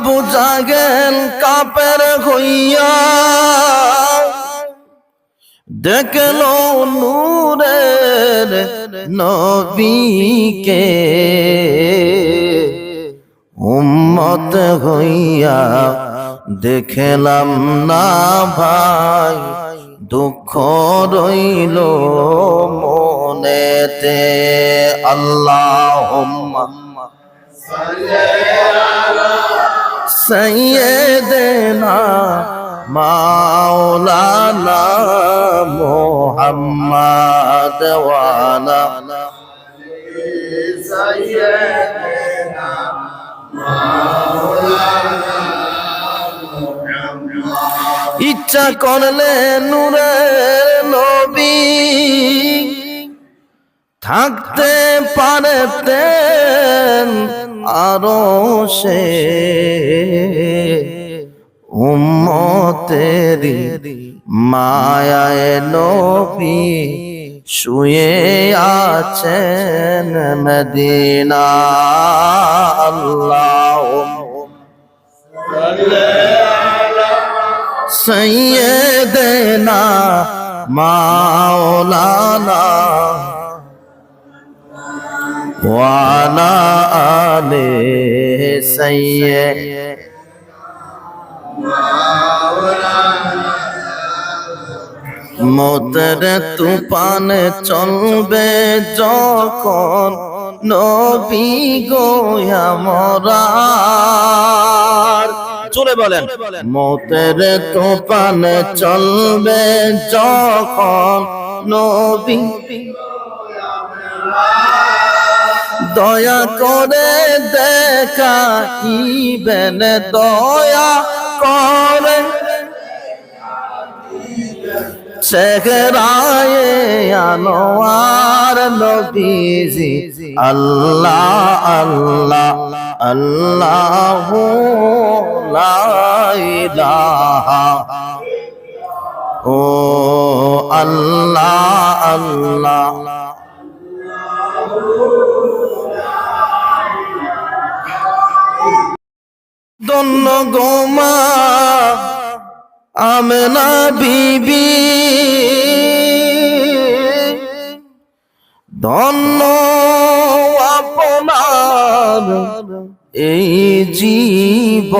আবু জাগেল কাপের হইয়া। দেখল নূরের নবীকে। উম্মত হইয়া দেখলাম না ভাই, দুঃখ রইল মনেতে। আল্লাহ সৈয়দনা মাওলানা মোহাম্মদ ওয়ালা ইচ্ছা করলে নূরে নবী থাকতে পারতেন আরও সে উম্মতেরি মায়ায় নবী শুয়ে আছেন মদিনা আল্লাহ। সৈয়দনা মাওলানা ওয়ালা আলে সৈয়দ মোতর তুফান চলবে যখন নবী গোয়া মরার চলে বলেন। মোতের তুফান চলবে যখন নবী দয়া করে দেখা ইবেন দয়া করে। চেহারায় আনোয়ার নবীজি, আল্লাহ আল্লাহ আল্লাহ লা ইলাহা। ও আল্লাহ আল্লাহ। দন্ন গোমা আমেনা বিবি। ধন্য আপনার এই জীব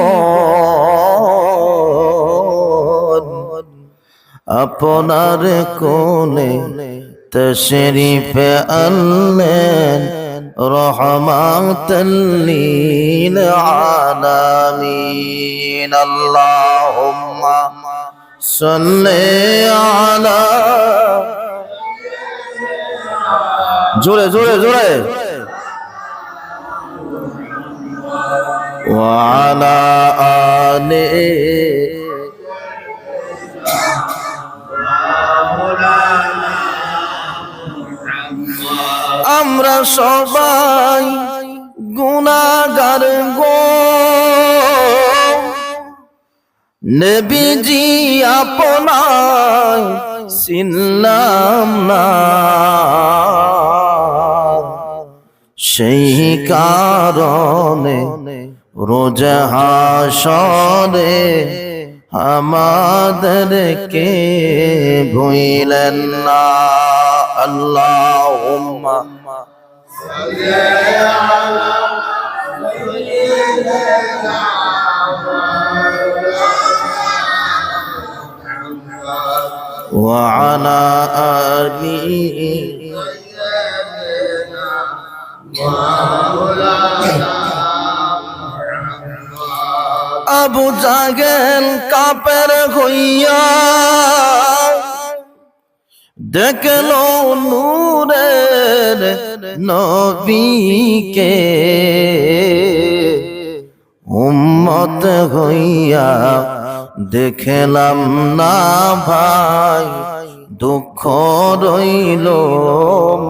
আপনার কোনে তশরিফে আনলেন রহমাতাল্লিল আলামিন আল্লাহুম্মা সাল্লি আলা জোরে জোরে জোরে وعلى آله সবাই গুণাগার গো। নবীজি আপনার চিনলাম না। সেই কারণে রোজ হাসরে আমাদেরকে ভুইলেন না। আল্লাহ وعلى آله আবু জাগেল কাপের হইয়া দেখল নূরের নবীকে। উম্মত হইয়া দেখলাম না ভাই দুঃখ রইল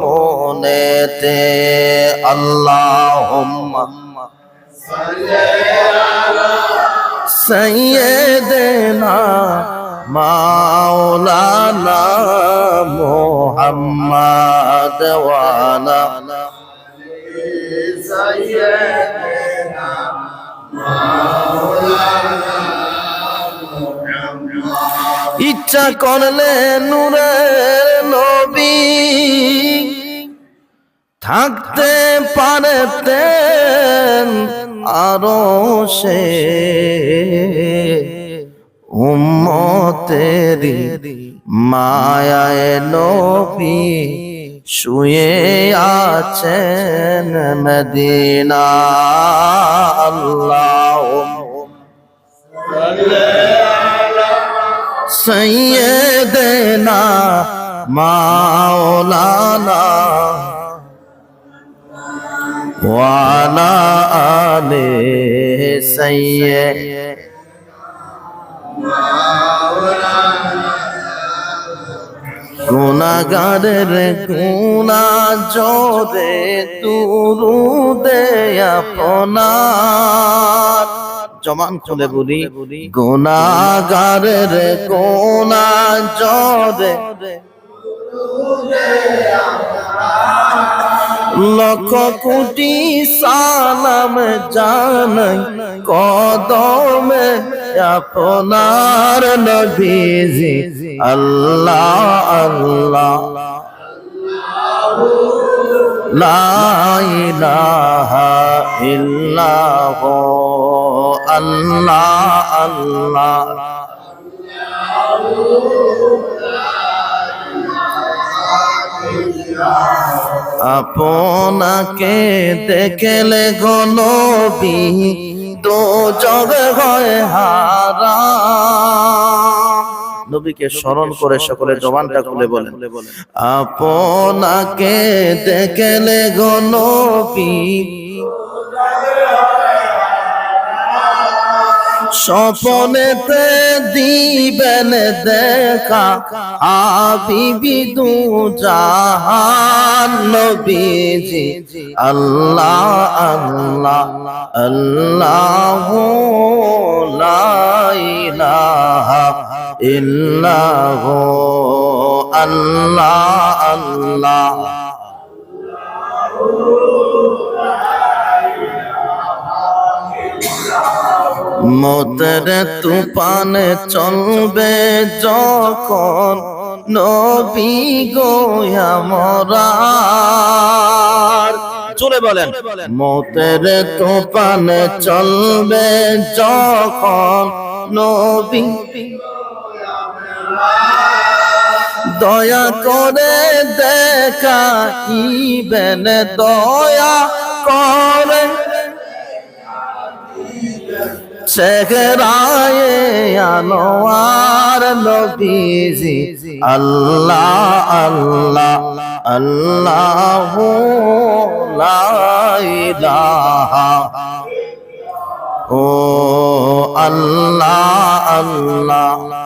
মনেতে। আল্লাহ সৈয়দনা মাওলানা মোহাম্মদ ইচ্ছা করলে নূরের নবী থাকতে পারতেন আরও সে উম্মতেরি মায়ায় নবী শুয়ে আছেন মদিনা আল্লাহ। সৈয়দনা মাওলানা ওয়ালা আলে সৈয়দ। গুণাগারের গুণা জোরে তুরুদে আপনার। জমান খুলে বলি, গুণাগারের গুণা জোরে লক্ষ কোটি সালাম জানাই কদমে আপনার নবীজি আল্লাহ আল্লাহ। লা ইলাহা ইল্লাহ আল্লাহ আল্লাহ। আপনাকে দেখলে গনবি দো জগ হয় হারা। নবীকে স্মরণ করে সকলে জবানটা খুলে বলেন। আপনাকে দেখলে গনবি স্বপনেতে দিবেন দেখা আবিবি দু জাহান নবীজি। আল্লাহ আল্লাহ আল্লাহ লা ইলাহা ইল্লাহ, আল্লাহ আল্লাহ। মতের তুফানে চলবে যখন নবী গোয়া মরার চলে বলেন। মতের তুফানে চলবে যখন নবী দয়া করে দেখা ইবেন দয়া করে চেহারায় আনোয়ার নবীজি। আল্লাহ আল্লাহ আল্লাহ লাইলাহা ও আল্লাহ আল্লাহ।